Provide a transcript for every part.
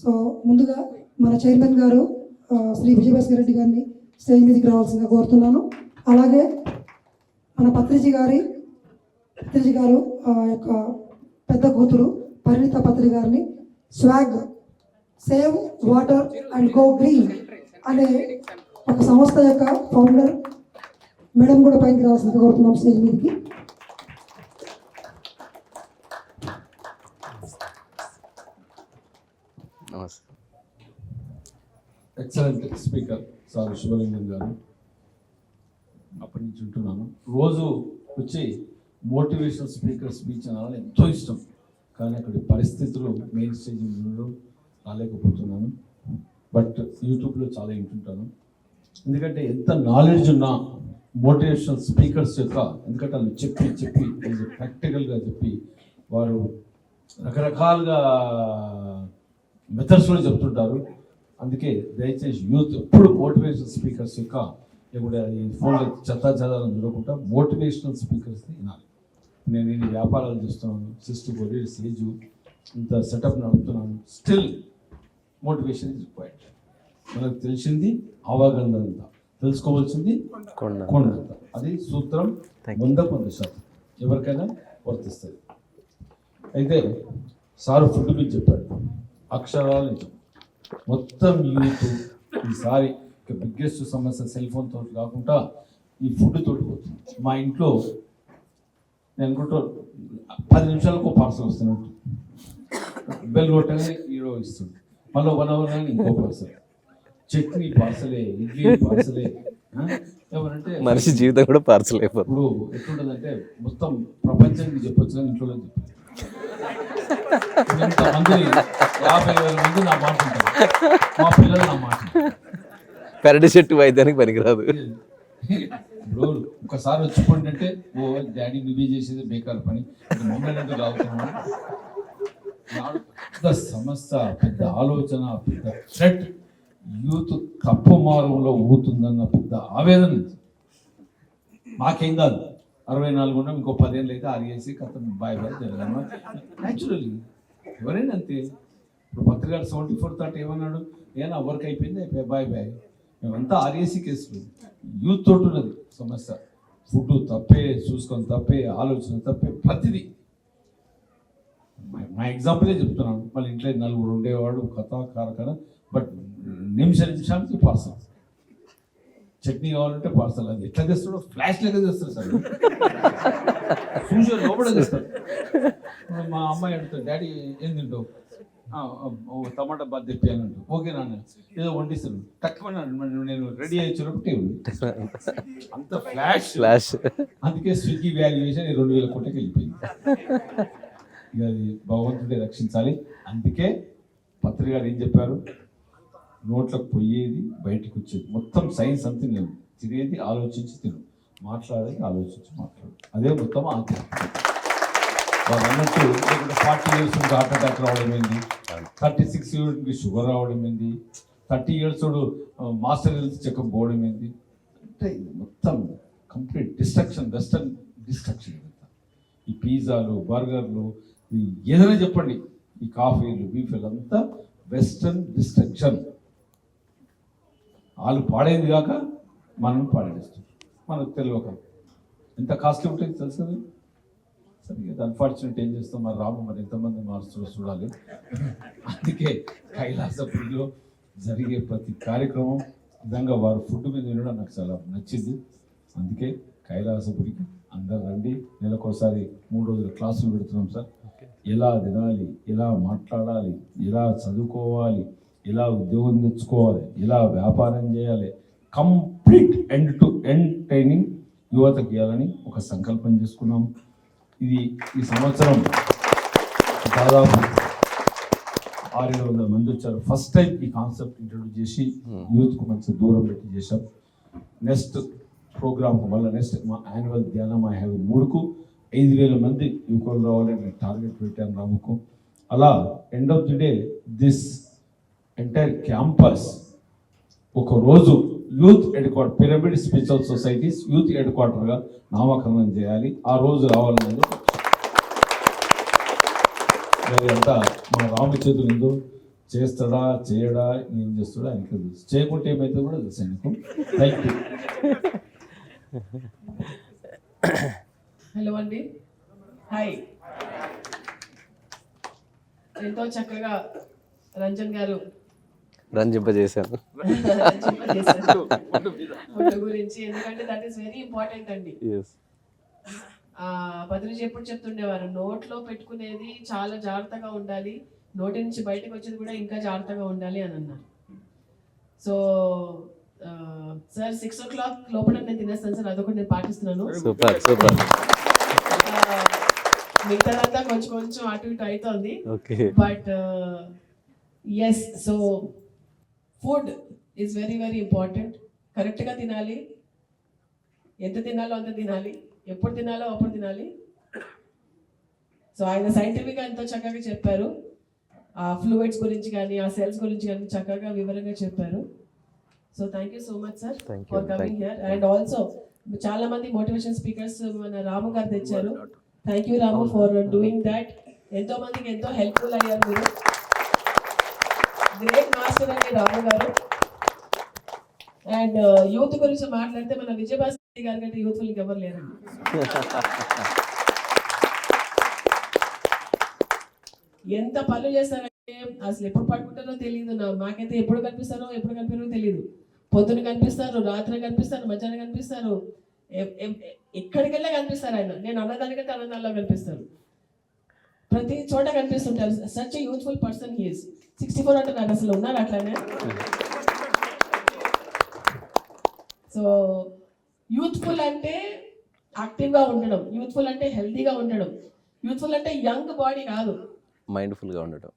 So ముందుగా మన chairman గారు శ్రీ విజయభాస్కర్ రెడ్డి గారిని స్టేజ్ మీదకి రావాల్సిందిగా కోరుతున్నాను. అలాగే మన పత్రిజీ గారి పత్రిజీ గారు ఆ యొక్క పెద్ద కూతురు పరిణిత పత్రి గారిని swag save water and go green అనే ఒక సంస్థ యొక్క ఫౌండర్ మేడం కూడా పైకి రావాల్సిందిగా కోరుతున్నాం స్టేజ్ మీదకి. ఎక్సలెంట్ స్పీకర్ సార్ శివలింగం గారు. అప్పటి నుంచి ఉంటున్నాను. రోజు వచ్చి మోటివేషనల్ స్పీకర్ స్పీచ్ అనాలని ఎంతో ఇష్టం. కానీ అక్కడి పరిస్థితులు మెయిన్ స్టేజ్ ఉండడం రాలేకపోతున్నాను. బట్ యూట్యూబ్లో చాలా వింటుంటాను. ఎందుకంటే ఎంత నాలెడ్జ్ ఉన్నా మోటివేషనల్ స్పీకర్స్ యొక్క ఎందుకంటే వాళ్ళు చెప్పి చెప్పి ప్రాక్టికల్గా చెప్పి వారు రకరకాలుగా మెథడ్స్లో చెప్తుంటారు. అందుకే దయచేసి యూత్ ఎప్పుడు మోటివేషనల్ స్పీకర్స్ యొక్క ఇప్పుడు ఈ ఫోన్లో చెత్త చదవాలని చూడకుండా మోటివేషనల్ స్పీకర్స్ వినాలి. నేను ఇన్ని వ్యాపారాలు చేస్తున్నాను సిక్స్టీ ఫోర్ ఇయర్స్ ఏజ్ ఇంత సెటప్ నడుపుతున్నాను స్టిల్ మోటివేషన్ ఇస్ రిక్వైర్డ్. మనకు తెలిసింది అవగాహన అంతా తెలుసుకోవాల్సింది కొండ కొండంత. అది సూత్రం. వంద వంద శాతం. ఎవరికైనా వర్తిస్తుంది. అయితే సారు ఫుడ్ గురించి చెప్పాడు. అక్షరాలు నిజం. మొత్తం యూత్ ఈసారి బిగ్గెస్ట్ సమస్య సెల్ ఫోన్ తోటి కాకుండా ఈ ఫుడ్ తోటి పోతుంది. మా ఇంట్లో నేను అనుకుంటా పది నిమిషాలకు పార్సల్ వస్తున్నట్టు బెల్ కొట్టగానే ఈడో ఇస్తుంది. మళ్ళీ వన్ అవర్ కానీ ఇంకో పార్సల్ చట్నీ పార్సలే ఇడ్లీ పార్సలే? ఏమనంటే మనిషి జీవితం కూడా పార్సల్ ఇప్పుడు ఎట్లుంటదంటే మొత్తం ప్రపంచానికి చెప్పొచ్చు ఇంట్లో చెప్పచ్చు. యాభై వేల మంది నా మాట మా పిల్లలు నా మాట పెరటి చెట్టు వైద్యానికి పనికిరాదు ఇప్పుడు ఒకసారి వచ్చిపోయిందంటే ఓ డాడీ నువ్వే చేసేది బేకార్ పని. మమ్మల్ని ఎందుకు పెద్ద సమస్య పెద్ద ఆలోచన పెద్ద థ్రెట్ యూత్ తప్పు మార్గంలో ఊతుందన్న పెద్ద ఆవేదన మాకేం కాదు. అరవై నాలుగు ఉన్నాం ఇంకో పదేళ్ళు అయితే ఆర్ఏసి కథ బాయ్ బాయ్ జరగమ్మ న్యాచురల్లీ ఎవరైనా అంతే. ఇప్పుడు పత్రికారు సెవెంటీ ఫోర్ థర్టీ ఏమన్నాడు? ఏనా వర్క్ అయిపోయింది అయిపోయి బాయ్ బాయ్. మేమంతా ఆర్ఏసీ కేసులు. యూత్ తోటి ఉన్నది సమస్య. ఫుడ్ తప్పే చూసుకొని తప్పే ఆలోచన తప్పే ప్రతిదీ. మా- ఎగ్జాంపులే చెప్తున్నాను. మళ్ళీ ఇంట్లో నలుగురు ఉండేవాడు కథ కారకర బట్ నిమిష నిమిషానికి పార్సల్ చట్నీ కావాలంటే పార్సల్ అది. ఎట్లా తెస్తాడో ఫ్లాష్ లెక్క తెస్తాడు సార్. చూసి లోపల తెస్తాడు మా అమ్మాయి అడుగుతాడు డాడీ ఏం తింటావు? "ఆ, ఓ టమాటా బాత్ తెప్పాను అంటూ ఓకే నాన్న. ఏదో వండిస్తాను తక్కువ నేను రెడీ అయ్యేటప్పుడు టేబుల్ అంత ఫ్లాష్ ఫ్లాష్ అందుకే స్విగ్గీ వాల్యుయేషన్ ఈ రెండు వేల కోట్లకి వెళ్ళిపోయింది. ఇక అది భగవంతుడే రక్షించాలి. అందుకే పత్రిక గారు ఏం చెప్పారు? నోట్లకు పోయేది బయటకు వచ్చేది మొత్తం సైన్స్ అంతా లేవు తినేది ఆలోచించి తిను. మాట్లాడేది ఆలోచించి మాట్లాడు. అదే మొత్తం ఆధ్యాత్మికత వాళ్ళు అన్నట్టు ఫార్టీ ఇయర్స్ నుండి హార్ట్ అటాక్ రావడం ఏంది? థర్టీ సిక్స్ ఇయర్స్కి షుగర్ రావడం ఏంది? Thirty years master health checkup పోవడం ఏంది? అంటే ఇది మొత్తం కంప్లీట్ డిస్ట్రక్షన్ వెస్టర్న్ డిస్ట్రక్షన్ ఇదంతా. ఈ పిజ్జాలు బర్గర్లు ఏదైనా చెప్పండి. ఈ కాఫీలు బీఫీలు అంతా వెస్టర్న్ డిస్ట్రక్షన్. వాళ్ళు పాడేది కాక మనం పాడేస్తాం మనకు తెలియక ఎంత కాస్ట్లీ ఉంటుంది తెలుసు కదా సరే ఇది అన్ఫార్చునేట్ ఏం చేస్తాం? మరి రాము మరి ఎంతమంది మార్చులో చూడాలి. అందుకే కైలాసపురిలో జరిగే ప్రతి కార్యక్రమం విధంగా వారు ఫుడ్ మీద వినడం నాకు చాలా నచ్చింది. అందుకే కైలాసపురికి అందరు రండి. నెలకోసారి మూడు రోజుల క్లాసులు పెడుతున్నాం సార్. ఎలా తినాలి? ఎలా మాట్లాడాలి? ఎలా చదువుకోవాలి? ఎలా ఉద్యోగం తెచ్చుకోవాలి ఎలా వ్యాపారం చేయాలి. Complete end to end training యువతకి ఇవ్వాలని ఒక సంకల్పం చేసుకున్నాం. ఇది ఈ సంవత్సరం దాదాపు ఆరు ఏడు వందల మంది వచ్చారు. ఫస్ట్ టైం ఈ కాన్సెప్ట్ ఇంట్రొడ్యూస్ చేసి యూత్కు మంచి దూరం పెట్టి చేశాం. నెక్స్ట్ ప్రోగ్రామ్ వల్ల నెక్స్ట్ మా యాన్యువల్ ధ్యానం ఐ హ్యావ్ మూడుకు ఐదు వేల మంది యువకులు రావాలని నేను టార్గెట్ పెట్టాను రాముకు. అలా end of the day this entire campus ఒక రోజు youth head quarter pyramid spiritual societies youth head క్వార్టర్గా నామకరణం చేయాలి. ఆ రోజు రావాలని అంతా మా రామచేతులు చేస్తాడా చేయడా ఏం చేస్తాడా ఆయనకి తెలుసు. చేయకుంటే ఏమైతే కూడా తెలుసు ఆయనకు. థ్యాంక్ యూ హలో అండి. హాయ్ ఎంతో చక్కగా రంజన్ గారు రంజింపజేశాను గురించి ఎందుకంటే దట్ ఈస్ వెరీ ఇంపార్టెంట్ అండి. పత్రిజీ ఎప్పుడు చెప్తుండేవారు నోట్లో పెట్టుకునేది చాలా జాగ్రత్తగా ఉండాలి నోటి నుంచి బయటకు వచ్చేది కూడా ఇంకా జాగ్రత్తగా ఉండాలి అని అన్నారు. So sir six o'clock లోపల నేను తినేస్తాను సార్ అదొకటి నేను పాటిస్తున్నాను. సూపర్ సూపర్ మిగతాదంతా కొంచెం కొంచెం అటు ఇటు అవుతోంది. But yes so food is very very important కరెక్ట్గా తినాలి. ఎంత తినాలో అంత తినాలి. ఎప్పుడు తినాలో అప్పుడు తినాలి. సో ఆయన సైంటిఫిక్గా ఎంతో చక్కగా చెప్పారు. ఆ ఫ్లూయిడ్స్ గురించి కానీ ఆ సెల్స్ గురించి కానీ చక్కగా వివరంగా చెప్పారు. So thank you so much sir for coming here and also చాలా మంది మోటివేషన్ స్పీకర్స్ మన రాము గారు తెచ్చారు. Thank you Ramu for doing that ఎంతో మందికి ఎంతో హెల్ప్ఫుల్ అయ్యారు మీరు. గ్రేట్ రాము గారు అండ్ uh, యూత్ గురించి మాట్లాడితే మన విజయభాస్కర్ గారి కంటే యూత్ఫుల్ ఎవరు లేరండి. ఎంత పనులు చేస్తారంటే అసలు ఎప్పుడు పడుకుంటారో తెలియదు. నా మాకైతే ఎప్పుడు కనిపిస్తారో ఎప్పుడు కనిపించారో తెలియదు. పొద్దున కనిపిస్తారు రాత్రి కనిపిస్తారు మధ్యాహ్నం కనిపిస్తారు. ఎక్కడికెళ్ళా కనిపిస్తారు ఆయన. నేను అన్నదానికంటే అన్నదానిలో కనిపిస్తారు ప్రతి చోట కనిపిస్తుంటారు. Such youthful person he's sixty four అంటే నాకు అసలు ఉన్నారు అట్లానే. సో యూత్ఫుల్ అంటే యాక్టివ్గా ఉండడం. యూత్ఫుల్ అంటే హెల్తీగా ఉండడం. యూత్ఫుల్ అంటే యంగ్ బాడీ కాదు. మైండ్ఫుల్గా ఉండటం.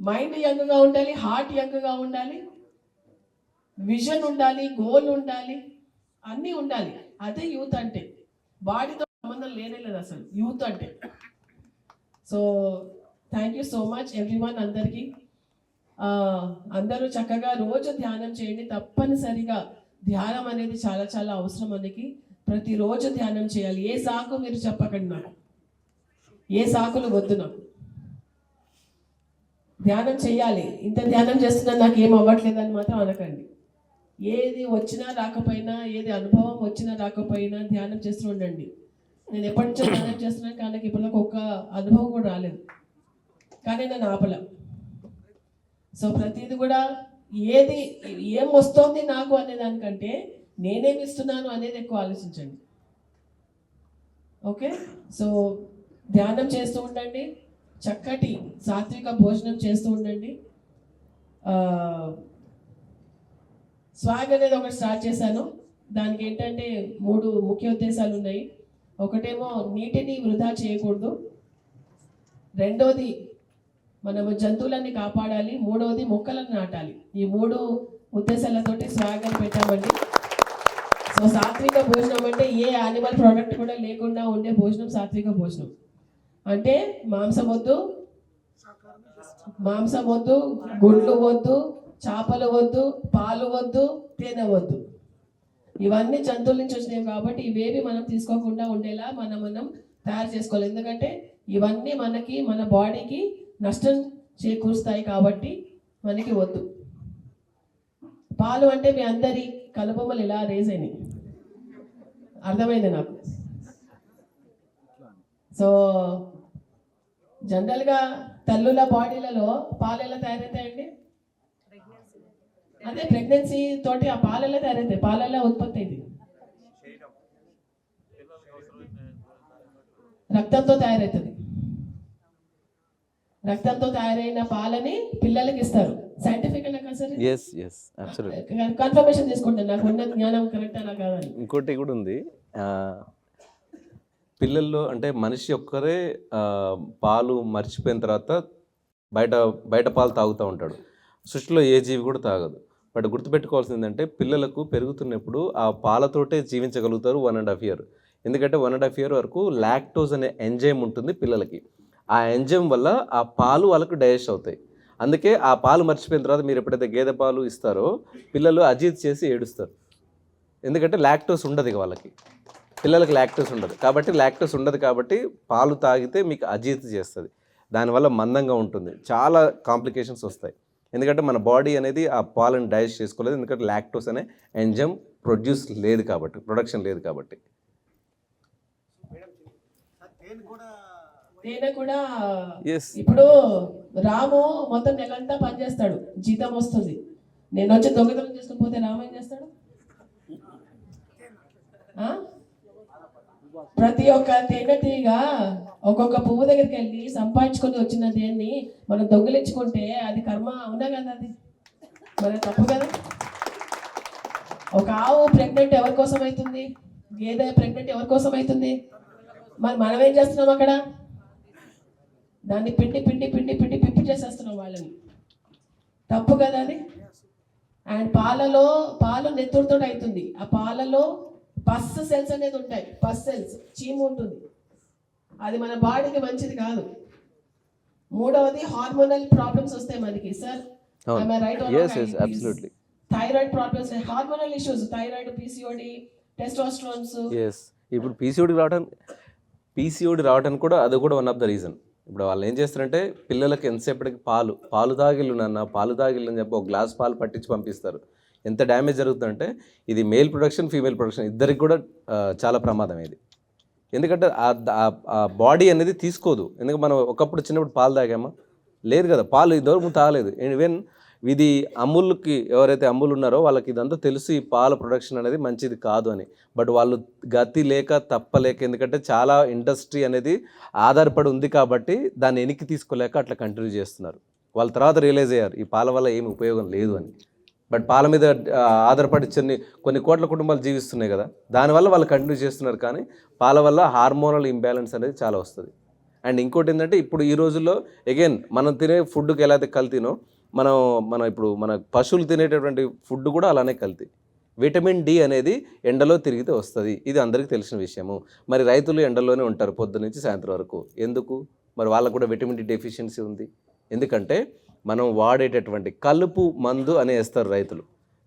మైండ్ యంగ్గా ఉండాలి హార్ట్ యంగ్గా ఉండాలి విజన్ ఉండాలి గోల్ ఉండాలి అన్నీ ఉండాలి. అదే యూత్ అంటే. బాడీతో సంబంధం లేనే లేదు అసలు. యూత్ అంటే. So thank you so much everyone అందరికీ. అందరూ చక్కగా రోజు ధ్యానం చేయండి. తప్పనిసరిగా ధ్యానం అనేది చాలా చాలా అవసరం మనకి. ప్రతిరోజు ధ్యానం చేయాలి. ఏ సాకు మీరు చెప్పకండి నాకు. ఏ సాకులు వద్దు నాకు. ధ్యానం చేయాలి. ఇంత ధ్యానం చేస్తున్నా నాకు ఏం అవ్వట్లేదని మాత్రం అనకండి. ఏది వచ్చినా రాకపోయినా ఏది అనుభవం వచ్చినా రాకపోయినా ధ్యానం చేస్తూ ఉండండి. నేను ఎప్పటి నుంచో ధ్యానం చేస్తున్నాను కానీ నాకు ఇప్పటిదాకా ఒక్క అనుభవం కూడా రాలేదు. కానీ నేను ఆపల. సో ప్రతిది కూడా ఏది ఏం వస్తోంది నాకు అనే దానికంటే నేనేమి ఇస్తున్నాను అనేది ఎక్కువ ఆలోచించండి. ఓకే? సో ధ్యానం చేస్తూ ఉండండి. చక్కటి సాత్విక భోజనం చేస్తూ ఉండండి. స్వాగ్ అనేది ఒకటి స్టార్ట్ చేశాను. దానికి ఏంటంటే మూడు ముఖ్య ఉద్దేశాలు ఉన్నాయి. ఒకటేమో నీటిని వృధా చేయకూడదు. రెండోది మనము జంతువులన్నీ కాపాడాలి. మూడవది మొక్కలను నాటాలి. ఈ మూడు ఉద్దేశాలతోటి స్వాగతం పెట్టామండి. సో సాత్విక భోజనం అంటే ఏ యానిమల్ ప్రోడక్ట్ కూడా లేకుండా ఉండే భోజనం సాత్విక భోజనం. అంటే మాంసం వద్దు మాంసం వద్దు గుడ్లు వద్దు చేపలు వద్దు పాలు వద్దు తేనె వద్దు. ఇవన్నీ జంతువుల నుంచి వచ్చినాయి కాబట్టి ఇవేవి మనం తీసుకోకుండా ఉండేలా మనం మనం తయారు చేసుకోవాలి. ఎందుకంటే ఇవన్నీ మనకి మన బాడీకి నష్టం చేకూరుస్తాయి కాబట్టి మనకి వద్దు. పాలు అంటే మీ అందరి కలుపమ్మలు ఇలా రేజ్ అయినాయి. అర్థమైంది నాకు? సో జనరల్గా తల్లుల బాడీలలో పాలు ఎలా తయారవుతాయండి? అదే ప్రెగ్నెన్సీ తోటి ఆ పాలు ఎలా తయారవుతాయి పాలు ఎలా ఉత్పత్తి అయింది. రక్తంతో తయారవుతుంది రక్తంతో తయారైన పాలని పిల్లలకి ఇస్తారు. సైంటిఫిక్ కన్ఫర్మేషన్ తీసుకుంటాను. నాకు ఉన్న జ్ఞానం కరెక్ట్ అలా కాదని. ఇంకోటి కూడా ఉంది. పిల్లల్లో అంటే మనిషి ఒక్కరే పాలు మర్చిపోయిన తర్వాత బయట బయట పాలు తాగుతూ ఉంటాడు. సృష్టిలో ఏ జీవి కూడా తాగదు. బట్ గుర్తుపెట్టుకోవాల్సింది ఏంటంటే పిల్లలకు పెరుగుతున్నప్పుడు ఆ పాలతోటే జీవించగలుగుతారు వన్ అండ్ హాఫ్ ఇయర్. ఎందుకంటే వన్ అండ్ హాఫ్ ఇయర్ వరకు లాక్టోజ్ అనే ఎంజైమ్ ఉంటుంది పిల్లలకి. ఆ ఎంజైమ్ వల్ల ఆ పాలు వాళ్ళకు డైజెస్ట్ అవుతాయి. అందుకే ఆ పాలు మర్చిపోయిన తర్వాత మీరు ఎప్పుడైతే గేదె పాలు ఇస్తారో పిల్లలు అజీత్ చేసి ఏడుస్తారు. ఎందుకంటే లాక్టోస్ ఉండదు ఇక వాళ్ళకి. పిల్లలకి లాక్టోస్ ఉండదు. కాబట్టి లాక్టోస్ ఉండదు కాబట్టి పాలు తాగితే మీకు అజీర్తి చేస్తుంది. దానివల్ల మందంగా ఉంటుంది. చాలా కాంప్లికేషన్స్ వస్తాయి. ఎందుకంటే మన బాడీ అనేది ఆ పాలను డైజెస్ట్ చేసుకోలేదు. ఎందుకంటే లాక్టోస్ అనే ఎంజమ్ ప్రొడ్యూస్ లేదు కాబట్టి ప్రొడక్షన్ లేదు కాబట్టి. తేనె కూడా ఎస్ ఇప్పుడు రాము మొత్తం నెలంతా పనిచేస్తాడు జీతం వస్తుంది. నేను వచ్చి దొంగతనం చేసుకుని పోతే రాము ఏం చేస్తాడు? ప్రతి ఒక్క తేనెటీగ ఒక్కొక్క పువ్వు దగ్గరికి వెళ్ళి సంపాదించుకొని వచ్చిన దేన్ని మనం దొంగిలించుకుంటే అది కర్మ అవునా కదా అది? మరి తప్పు కదా? ఒక ఆవు ప్రెగ్నెంట్ ఎవరి కోసం అవుతుంది? గేదె ప్రెగ్నెంట్ ఎవరి కోసం అవుతుంది? మరి మనం ఏం చేస్తున్నాం అక్కడ? దాన్ని పిండి పిండి పిండి పిండి పిప్పి చేసేస్తున్నాం వాళ్ళని. తప్పు కదా అది? అండ్ పాలలో పాలు నెత్తురుతో అవుతుంది. ఆ పాలలో పస్ సెల్స్ అనేది ఉంటాయి. పస్ సెల్స్ చీము ఉంటుంది. అది మన బాడీకి మంచిది కాదు. మూడవది హార్మోనల్ ప్రాబ్లమ్స్ వస్తాయి మనకి. Sir. Thyroid problems hormonal issues thyroid PCOD testosterones yes ఇప్పుడు పీసీఓడి రావడానికి పీసీఓడి రావడానికి కూడా అది కూడా వన్ ఆఫ్ ద రీజన్ ఇప్పుడు వాళ్ళు ఏం చేస్తారంటే పిల్లలకి ఎంతసేపటికి పాలు పాలు తాగిల్లు నాన్న పాలు తాగిల్లు అని చెప్పి ఒక గ్లాస్ పాలు పట్టించి పంపిస్తారు. ఎంత డ్యామేజ్ జరుగుతుందంటే ఇది మేల్ ప్రొడక్షన్ ఫీమేల్ ప్రొడక్షన్ ఇద్దరికి కూడా చాలా ప్రమాదం ఇది. ఎందుకంటే ఆ బాడీ అనేది తీసుకోదు. ఎందుకంటే మనం ఒకప్పుడు చిన్నప్పుడు పాలు తాగామా? లేదు కదా పాలు ఇదివరకు తాగలేదు. ఈవెన్ ఇది అమూల్కి ఎవరైతే అమూల్ ఉన్నారో వాళ్ళకి ఇదంతా తెలుసు ఈ పాల ప్రొడక్షన్ అనేది మంచిది కాదు అని. బట్ వాళ్ళు గతి లేక తప్పలేక ఎందుకంటే చాలా ఇండస్ట్రీ అనేది ఆధారపడి ఉంది కాబట్టి దాన్ని వెనక్కి తీసుకోలేక అట్లా కంటిన్యూ చేస్తున్నారు. వాళ్ళ తర్వాత రియలైజ్ అయ్యారు. ఈ పాల వల్ల ఏమి ఉపయోగం లేదు అని. బట్ పాల మీద ఆధారపడి కొన్ని కొన్ని కోట్ల కుటుంబాలు జీవిస్తున్నాయి కదా. దానివల్ల వాళ్ళు కంటిన్యూ చేస్తున్నారు కానీ పాల వల్ల హార్మోనల్ ఇంబ్యాలెన్స్ అనేది చాలా వస్తుంది. అండ్ ఇంకోటి ఏంటంటే ఇప్పుడు ఈ రోజుల్లో అగైన్ మనం తినే ఫుడ్కి ఎలా అయితే కల్తీనో మనం మనం ఇప్పుడు మన పశువులు తినేటటువంటి ఫుడ్ కూడా అలానే కల్తీ. విటమిన్ డి అనేది ఎండలో తిరిగితే వస్తుంది. ఇది అందరికీ తెలిసిన విషయము. మరి రైతులు ఎండలోనే ఉంటారు పొద్దు నుంచి సాయంత్రం వరకు. ఎందుకు? మరి వాళ్ళకు కూడా విటమిన్ డి డెఫిషియన్సీ ఉంది. ఎందుకంటే మనం వాడేటటువంటి కలుపు మందు అని వేస్తారు రైతులు.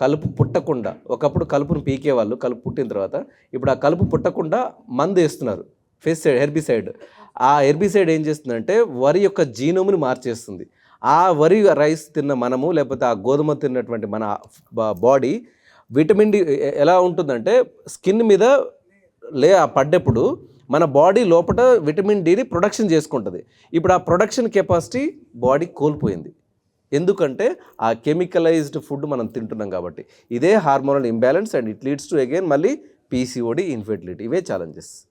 కలుపు పుట్టకుండా ఒకప్పుడు కలుపును పీకేవాళ్ళు కలుపు పుట్టిన తర్వాత ఇప్పుడు ఆ కలుపు పుట్టకుండా మందు వేస్తున్నారు ఫెస్టిసైడ్ హెర్బిసైడ్. ఆ హెర్బిసైడ్ ఏం చేస్తుందంటే వరి యొక్క జీనోముని మార్చేస్తుంది. ఆ వరి రైస్ తిన్న మనము లేకపోతే ఆ గోధుమ తిన్నటువంటి మన బాడీ విటమిన్ డి ఎలా ఉంటుందంటే స్కిన్ మీద లే పడ్డప్పుడు మన బాడీ లోపల విటమిన్ డిని ప్రొడక్షన్ చేసుకుంటుంది. ఇప్పుడు ఆ ప్రొడక్షన్ కెపాసిటీ బాడీ కోల్పోయింది. ఎందుకంటే ఆ కెమికలైజ్డ్ ఫుడ్ మనం తింటున్నాం కాబట్టి. ఇదే hormonal imbalance and it leads to again మళ్ళీ పీసీఓడి ఇన్ఫెర్టిలిటీ ఇవే ఛాలెంజెస్.